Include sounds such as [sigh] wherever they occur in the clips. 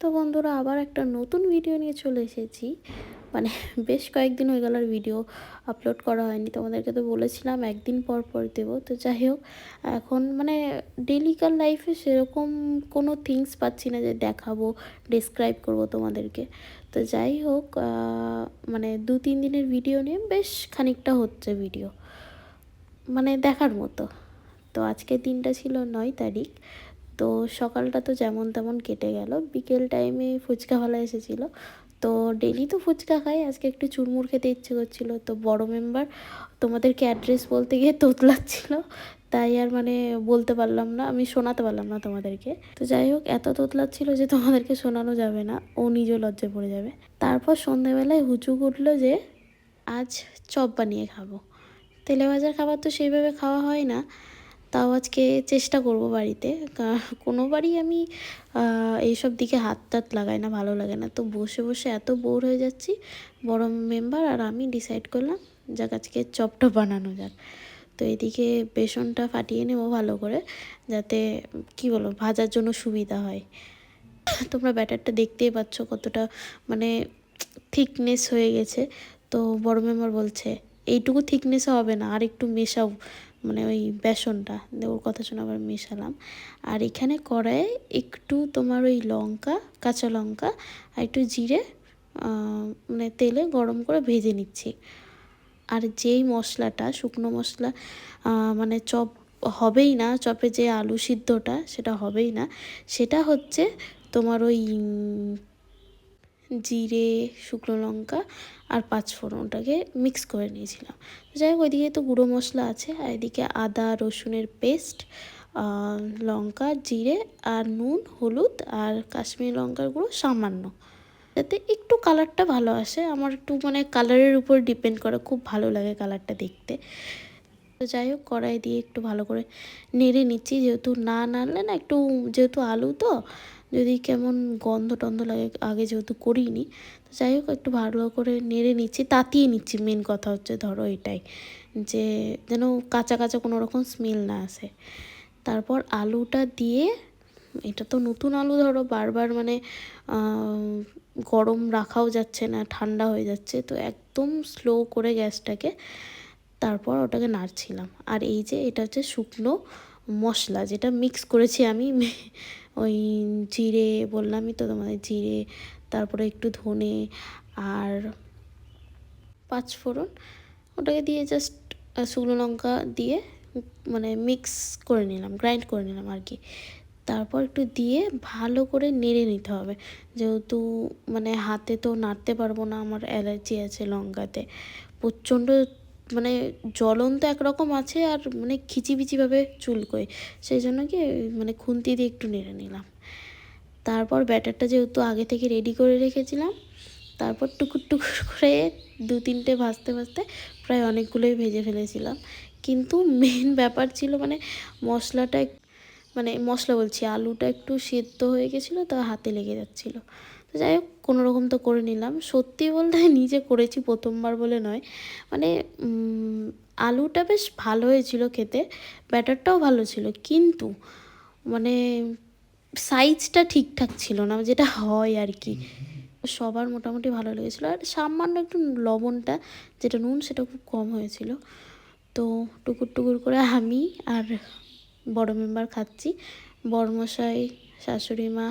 তো বন্ধুরা, আবার একটা নতুন ভিডিও নিয়ে চলে এসেছি। মানে বেশ কয়েকদিন হয়ে গেল আর ভিডিও আপলোড করা হয়নি। তোমাদেরকে তো বলেছিলাম, একদিন পর পর দেবো। তো যাই হোক, এখন মানে ডেলিকার লাইফে সেরকম কোনো থিংস পাচ্ছি না যে দেখাবো ডিসক্রাইব করব তোমাদেরকে। তো যাই হোক মানে দু তিন দিনের ভিডিও নিয়ে বেশ খানিকটা হচ্ছে ভিডিও মানে দেখার মতো। তো আজকের দিনটা ছিল নয় তারিখ। তো সকালটা তো যেমন তেমন কেটে গেল। বিকেল টাইমে ফুচকাওয়ালা এসেছিল। তো ডেলি তো ফুচকা খাই, আজকে একটু চুরমুর খেতে ইচ্ছে করছিল। তো বড় মেম্বার তোমাদেরকে অ্যাড্রেস বলতে গিয়ে তোতলাচ্ছিল। তাই আর মানে বলতে পারলাম না, আমি শোনাতে পারলাম না তোমাদেরকে। তো যাই হোক, এত তোতলাচ্ছিল যে তোমাদেরকে শোনানো যাবে না, ও নিজেও লজ্জা পড়ে যাবে। তারপর সন্ধেবেলায় হুচুক উঠল যে, আজ চপ বানিয়ে খাব। তেলে ভাজার খাবার তো সেইভাবে খাওয়া হয় না। তাও আজকে চেষ্টা করব বাড়িতে। কা- কোনোবারই আমি এইসব দিকে হাত টাত লাগাই না, ভালো লাগে না। তো বসে বসে এত বোর হয়ে যাচ্ছি, বড় মেম্বার আর আমি ডিসাইড করলাম, যাক আজকে চপটা বানানো যাক। তো এদিকে বেসনটা ফাটিয়ে নেব ভালো করে, যাতে, কি বলো ভাজার জন্য সুবিধা হয়। তোমরা ব্যাটারটা দেখতেই পাচ্ছ কতটা মানে থিকনেস হয়ে গেছে। তো বড় মেম্বার বলছে, এইটুকু থিকনেসে হবে না আর একটু মেশাও। মানে ওই বেসনটা ওর কথা শুনে আবার মেশালাম। আর এখানে কড়াইয়ে একটু তোমার ওই লঙ্কা, কাঁচা লঙ্কা আর একটু জিরে মানে তেলে গরম করে ভেজে নিচ্ছি। আর যেই মশলাটা, শুকনো মশলা মানে চপ হবেই না, চপে যে আলু সিদ্ধটা, সেটা হবেই না, সেটা হচ্ছে তোমার ওই জিরে, শুকনো লঙ্কা আর পাঁচফোড়ন ওটাকে মিক্স করে নিয়েছিলাম। যাই হোক, ওইদিকে তো গুঁড়ো মশলা আছে আর এদিকে আদা, রসুনের পেস্ট লঙ্কা, জিরে আর নুন, হলুদ আর কাশ্মীরি লঙ্কার গুঁড়ো সামান্য। যাতে একটু কালারটা ভালো আসে। আমার একটু মানে কালারের উপর ডিপেন্ড করে, খুব ভালো লাগে কালারটা দেখতে। তো যাই হোক, কড়াই দিয়ে একটু ভালো করে নেড়ে নিচ্ছি। যেহেতু না নাড়লে না, একটু যেহেতু আলু তো যদি কেমন গন্ধ টন্ধ লাগে, আগে যেহেতু করিনি, তো যাই হোক একটু ভালো করে নেড়ে নিচ্ছি, তাতিয়ে নিচ্ছি। মেন কথা হচ্ছে ধরো এটাই, যে যেন কাঁচা কাঁচা কোনো রকম স্মেল না আসে। তারপর আলুটা দিয়ে, এটা তো নতুন আলু ধরো, বারবার মানে গরম রাখাও যাচ্ছে না, ঠান্ডা হয়ে যাচ্ছে, তো একদম স্লো করে গ্যাসটাকে তারপর ওটাকে নাড়ছিলাম। আর এই যে এটা হচ্ছে শুকনো মশলা, যেটা মিক্স করেছি আমি ওই জিরে বললামই তো তোমাদের জিরে, তারপরে একটু ধনে আর পাঁচফোড়ন ওটাকে দিয়ে জাস্ট শুকনো লঙ্কা দিয়ে মানে মিক্স করে নিলাম গ্রাইন্ড করে নিলাম আর কি। তারপর একটু দিয়ে ভালো করে নেড়ে নিতে হবে। যেহেতু মানে হাতে তো নাড়তে পারব না, আমার অ্যালার্জি আছে লঙ্কাতে। প্রচণ্ড মানে জ্বলন তো একরকম আছে আর মানে খিচিবিচিভাবে চুলকোয়। সেই জন্য কি মানে খুন্তি দিয়ে একটু নেড়ে নিলাম। তারপর ব্যাটারটা যেহেতু আগে থেকে রেডি করে রেখেছিলাম, তারপর টুকুর টুকুর করে দু তিনটে ভাজতে ভাজতে প্রায় অনেকগুলোই ভেজে ফেলেছিলাম। কিন্তু মেন ব্যাপার ছিল মানে মশলাটা মানে মশলা বলছি, আলুটা একটু সেদ্ধ হয়ে গেছিল, তা হাতে লেগে যাচ্ছিল। যাই হোক, কোনো রকম তো করে নিলাম। সত্যি বলতে [laughs] নিজে করেছি প্রথমবার বলে নয়। মানে আলুটা বেশ ভালো হয়েছিল খেতে, ব্যাটারটাও ভালো ছিল। কিন্তু মানে সাইজটা ঠিকঠাক ছিল না, যেটা হয় আর কি। সবার মোটামুটি ভালো লেগেছিলো। আর সামান্য একটু লবণটা, যেটা নুন, সেটা খুব কম হয়েছিল। তো, টুকুর টুকুর করে আমি আর বড় মেম্বার খাচ্ছি। বড়মশাই শাশুড়ি মা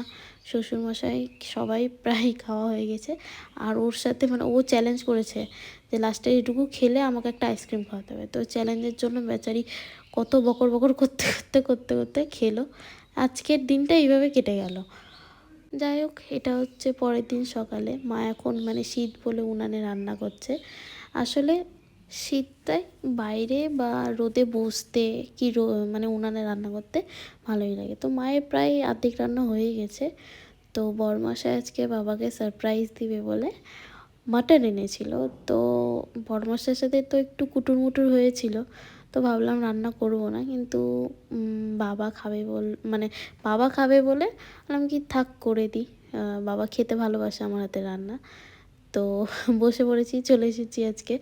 শ্বশুরমশাই সবাই প্রায় খাওয়া হয়ে গেছে। আর ওর সাথে মানে ও চ্যালেঞ্জ করেছে যে লাস্টে এটুকু খেলে আমাকে একটা আইসক্রিম খাওয়াতে হবে। তো চ্যালেঞ্জের জন্য বেচারি কত বকর বকর করতে করতে করতে করতে খেলো। আজকের দিনটা এইভাবে কেটে গেল। যাই হোক, এটা হচ্ছে পরের দিন সকালে। মা এখন মানে শীত বলে উনানে রান্না করছে। আসলে শীতটায় বাইরে বা রোদে বসতে কি মানে উনানে রান্না করতে ভালোই লাগে। তো মায়ের প্রায় আর্ধেক রান্না হয়ে গেছে। তো বরমাসায় আজকে বাবাকে সারপ্রাইজ দিবে বলে মাটন এনেছিল। তো বরমাসের সাথে তো একটু কুটুর মুটুর হয়েছিল। তো ভাবলাম রান্না করব না। কিন্তু বাবা খাবে বল মানে বাবা খাবে বলে বললাম কি থাক করে দিই। বাবা খেতে ভালোবাসে আমার হাতে রান্না। তো বসে পড়েছি, চলে এসেছি আজকে।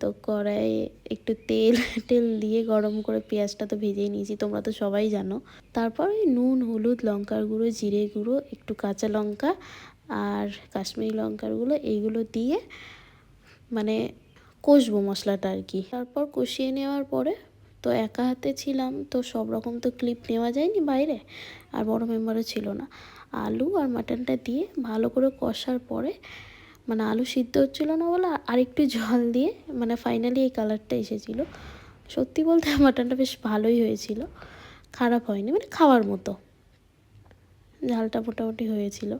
তো কড়াইয়ে একটু তেল টেল দিয়ে গরম করে পেঁয়াজটা তো ভেজেই নিয়েছি, তোমরা তো সবাই জানো। তারপর ওই নুন, হলুদ, লঙ্কার গুঁড়ো, জিরে গুঁড়ো, একটু কাঁচা লঙ্কা আর কাশ্মীরি লঙ্কার গুঁড়ো, এইগুলো দিয়ে মানে কষবো মশলাটা আর কি। তারপর কষিয়ে নেওয়ার পরে তো একা হাতে ছিলাম, তো সব রকম তো ক্লিপ নেওয়া যায়নি বাইরে, আর বড় মেম্বারও ছিল না। আলু আর মাটনটা দিয়ে ভালো করে কষার পরে মানে আলু সিদ্ধ হচ্ছিল না বলে আর একটু জল দিয়ে মানে ফাইনালি এই কালারটা এসেছিল। সত্যি বলতে [laughs] মাটনটা বেশ ভালোই হয়েছিল। খারাপ হয়নি মানে খাওয়ার মতো। ঝালটা মোটামুটি হয়েছিল।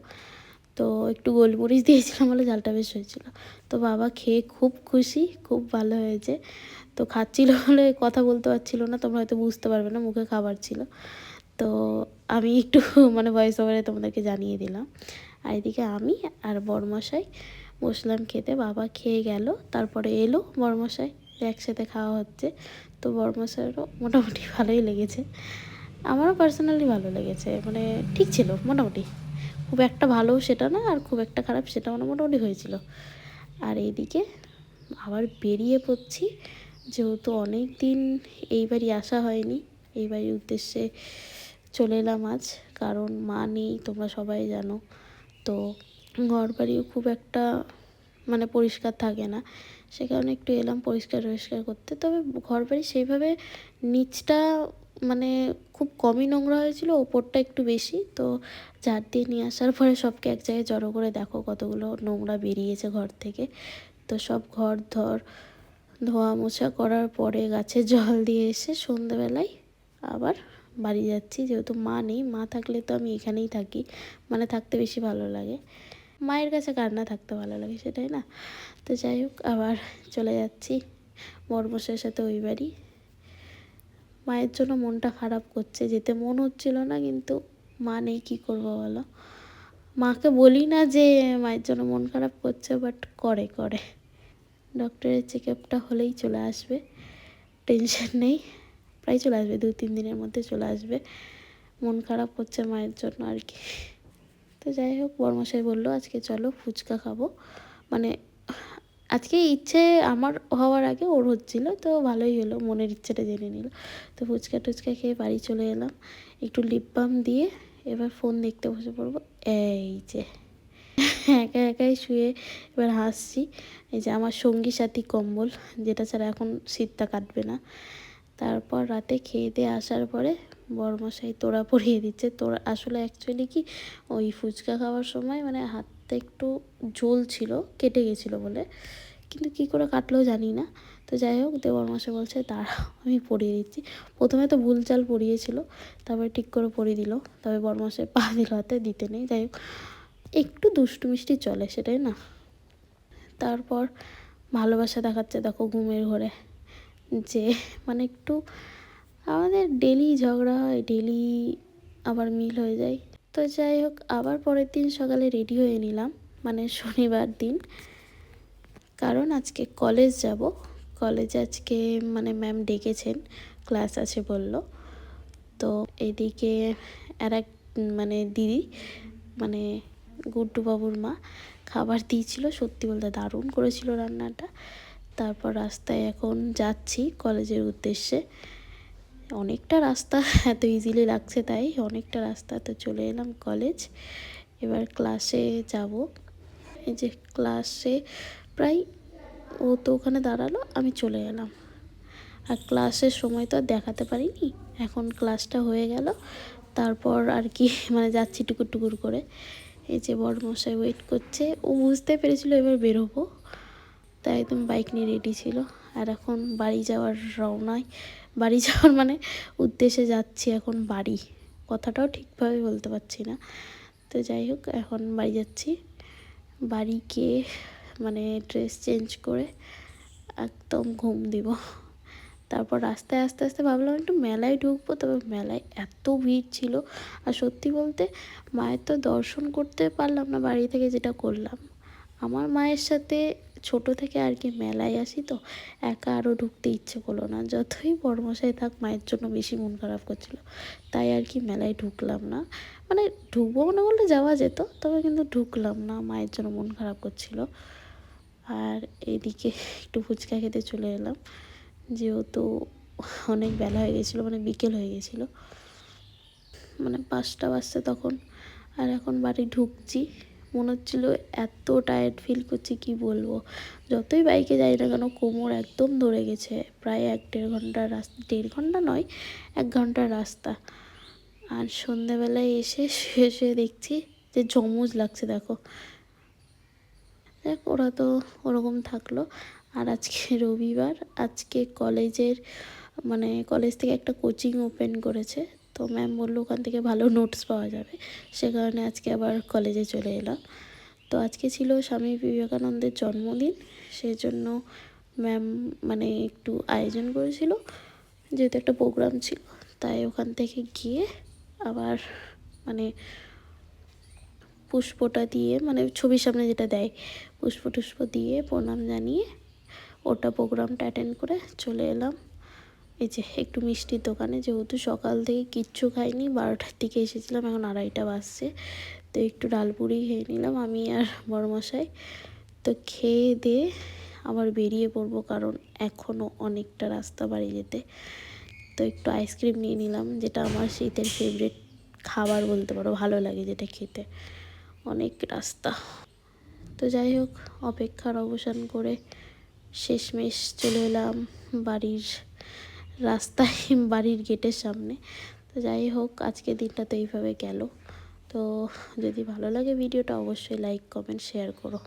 তো একটু গোলমরিচ দিয়েছিলাম বলে ঝালটা বেশ হয়েছিল। তো বাবা খেয়ে খুব খুশি, খুব ভালো হয়েছে। তো খাচ্ছিল [laughs] বলে কথা বলতে পারছিল না, তোমরা হয়তো বুঝতে পারবে না, মুখে খাবার ছিল। তো আমি একটু [laughs] মানে ভয়েস ওভারে তোমাদেরকে জানিয়ে দিলাম। আর এদিকে আমি আর বরমশাই বসলাম খেতে, বাবা খেয়ে গেল, তারপরে এলো বরমশাই, একসাথে খাওয়া হচ্ছে। তো বরমশাইয়েরও মোটামুটি ভালোই লেগেছে। আমারও পার্সোনালি ভালো লেগেছে মানে ঠিক ছিল মোটামুটি। খুব একটা ভালো সেটা না, আর খুব একটা খারাপ সেটা মানে মোটামুটি হয়েছিল। আর এইদিকে আবার বেরিয়ে পড়ছি, যেহেতু অনেক দিন এই বাড়ি আসা হয়নি, এই বাড়ির উদ্দেশ্যে চলে এলাম আজ, কারণ মা নেই, তোমরা সবাই জানো। তো ঘর বাড়িও খুব একটা মানে পরিষ্কার থাকে না। সে কারণে একটু এলাম পরিষ্কার টরিষ্কার করতে। তবে ঘর বাড়ি সেইভাবে নিচটা মানে খুব কমই নোংরা হয়েছিল, ওপরটা একটু বেশি। তো ঝাড় দিয়ে নিয়ে আসার পরে সবকে এক জায়গায় জড়ো করে দেখো কতগুলো নোংরা বেরিয়েছে ঘর থেকে। তো সব ঘর ধর, ধোয়া মোছা করার পরে গাছে জল দিয়ে এসে সন্ধেবেলায় আবার বাড়ি যাচ্ছি, যেহেতু মা নেই, মা থাকলে তো আমি এখানেই থাকি মানে থাকতে বেশি ভালো লাগে। মায়ের কাছে কান্না থাকতে ভালো লাগে সেটাই না। তো যাই হোক, আবার চলে যাচ্ছি বরমশের সাথে ওই বাড়ি। মায়ের জন্য মনটা খারাপ করছে, যেতে মন হচ্ছিল না, কিন্তু মা নেই, কী করব বলো? মাকে বলি না যে মায়ের জন্য মন খারাপ করছে বাট করে করে। ডক্টরের চেক আপটা হলেই চলে আসবে টেনশন নেই। প্রায় চলে আসবে দু তিন দিনের মধ্যে চলে আসবে। মন খারাপ হচ্ছে মায়ের জন্য আর কি। তো যাই হোক, বর্মশাই বলল, আজকে চলো ফুচকা খাব। মানে আজকে ইচ্ছে আমার হওয়ার আগে ওর হচ্ছিল, তো ভালোই হলো, মনের ইচ্ছেটা জেনে নিল। তো ফুচকা টুচকা খেয়ে বাড়ি চলে এলাম। একটু লিপ বাম দিয়ে এবার ফোন দেখতে বসে পড়ব। এই যে, একা একাই শুয়ে এবার হাসছি। এই যে আমার সঙ্গী সাথী কম্বল, যেটা ছাড়া এখন শীতটা কাটবে না। তারপর রাতে খেয়ে দিয়ে আসার পরে বড়মশাই তোড়া পরিয়ে দিচ্ছে। তোড়া আসলে অ্যাকচুয়ালি কি ওই ফুচকা খাওয়ার সময় মানে হাতটা একটু জল ছিল, কেটে গেছিল বলে। কিন্তু কি করে কাটলেও জানি না। তো যাই হোক দেবর মশাই বলছে দাঁড়াও আমি পরিয়ে দিচ্ছি। প্রথমে তো ভুল চাল পরিয়েছিল, তারপরে ঠিক করে পরিয়ে দিল। তবে বরমশাই পা দিল হাতে, দিতে নেই। যাই হোক, একটু দুষ্টু মিষ্টি চলে সেটাই না। তারপর ভালোবাসা দেখাচ্ছে, দেখো ঘুমের ঘরে। যে মানে একটু আমাদের ডেলি ঝগড়া হয় ডেলি আবার মিল হয়ে যায়। তো যাই হোক, আবার পরের দিন সকালে রেডি হয়ে নিলাম মানে শনিবার দিন। কারণ আজকে কলেজ যাব। কলেজে আজকে মানে ম্যাম ডেকেছেন ক্লাস আছে বলল। তো এদিকে আর এক মানে দিদি মানে গুড্ডু বাবুর মা খাবার দিয়েছিল, সত্যি বলতে দারুণ করেছিল রান্নাটা। তারপর রাস্তায় এখন যাচ্ছি কলেজের উদ্দেশ্যে। অনেকটা রাস্তা, এত ইজিলি লাগছে তাই অনেকটা রাস্তা তো চলে এলাম কলেজ। এবার ক্লাসে যাব। এই যে ক্লাসে প্রায় ও তো ওখানে দাঁড়াল, আমি চলে এলাম। আর ক্লাসের সময় তো আর দেখাতে পারিনি, এখন ক্লাসটা হয়ে গেল। তারপর আর কি [laughs] মানে যাচ্ছি টুকুর টুকুর করে। এই যে বড় মশাই ওয়েট করছে, ও বুঝতে পেরেছিল এবার বেরোবো। তাই একদম বাইক নিয়ে রেডি ছিল। আর এখন বাড়ি যাওয়ার রওনায়। বাড়ি যাওয়ার মানে উদ্দেশ্যে যাচ্ছি এখন বাড়ি। কথাটাও ঠিকভাবে বলতে পারছি না। তো যাই হোক, এখন বাড়ি যাচ্ছি। বাড়ি গিয়ে মানে ড্রেস চেঞ্জ করে একদম ঘুম দিব। তারপর রাস্তায় আস্তে আস্তে ভাবলাম একটু মেলায় ঢুকবো, তবে মেলায় এত ভিড় ছিল। আর সত্যি বলতে মায়ের তো দর্শন করতে পারলাম না, বাড়ি থেকে যেটা করলাম। আমার মায়ের সাথে ছোট থেকে আর কি মেলায় আসি তো, একা আরও ঢুকতে ইচ্ছে করল না। যতই বড়মশাই থাক, মায়ের জন্য বেশি মন খারাপ করছিল। তাই আর কি মেলায় ঢুকলাম না। মানে ঢুকবো মনে করলে যাওয়া যেত, তবে কিন্তু ঢুকলাম না, মায়ের জন্য মন খারাপ করছিল। আর এদিকে একটু ফুচকা খেতে চলে এলাম। যেহেতু অনেক বেলা হয়ে গেছিল মানে বিকেল হয়ে গেছিল। মানে পাঁচটা বাজছে তখন। আর এখন বাড়ি ঢুকছি। মনে হচ্ছিল এত টায়ার্ড ফিল করছি, কি বলব? যতই বাইকে যাই না কেন, কোমর একদম ধরে গেছে। প্রায় এক দেড় ঘণ্টার রাস্তা দেড় ঘণ্টা নয়, এক ঘণ্টার রাস্তা। আর সন্ধেবেলায় এসে শুয়ে শুয়ে দেখছি যে জমজ লাগছে, দেখো। দেখ, ওরা তো ওরকম থাকল। আর আজকে রবিবার, আজকে কলেজের মানে কলেজ থেকে একটা কোচিং ওপেন করেছে। তো ম্যাম বলল ওখান থেকে ভালো নোটস পাওয়া যাবে। সে কারণে আজকে আবার কলেজে চলে এলাম। তো আজকে ছিল স্বামী বিবেকানন্দের জন্মদিন। সেই জন্য ম্যাম মানে একটু আয়োজন করেছিল। যেহেতু একটা প্রোগ্রাম ছিল, তাই ওখান থেকে গিয়ে আবার মানে পুষ্পটা দিয়ে মানে ছবির সামনে যেটা দেয়, পুষ্প টুষ্প দিয়ে প্রণাম জানিয়ে ওটা প্রোগ্রামটা অ্যাটেন্ড করে চলে এলাম। এই যে একটু মিষ্টির দোকানে, যেহেতু সকাল থেকে কিচ্ছু খাইনি, বারোটার দিকে এসেছিলাম, এখন আড়াইটা বাজছে। তো একটু ডালপুরি খেয়ে নিলাম, আমি আর বড়মশাই। তো খেয়ে দিয়ে আবার বেরিয়ে পড়ব, কারণ এখনও অনেকটা রাস্তা বাড়ি যেতে। তো একটু আইসক্রিম নিয়ে নিলাম, যেটা আমার শীতের ফেভারিট খাবার বলতে পারো, ভালো লাগে যেটা খেতে। অনেক রাস্তা। তো যাই হোক, অপেক্ষার অবসান করে শেষমেশ চলে এলাম বাড়ির রাস্তায় [laughs] বাড়ির গেটের সামনে। তো যাই হোক আজকে দিনটা তো এইভাবে গেল। তো যদি ভালো লাগে ভিডিওটা, অবশ্যই লাইক কমেন্ট শেয়ার করো।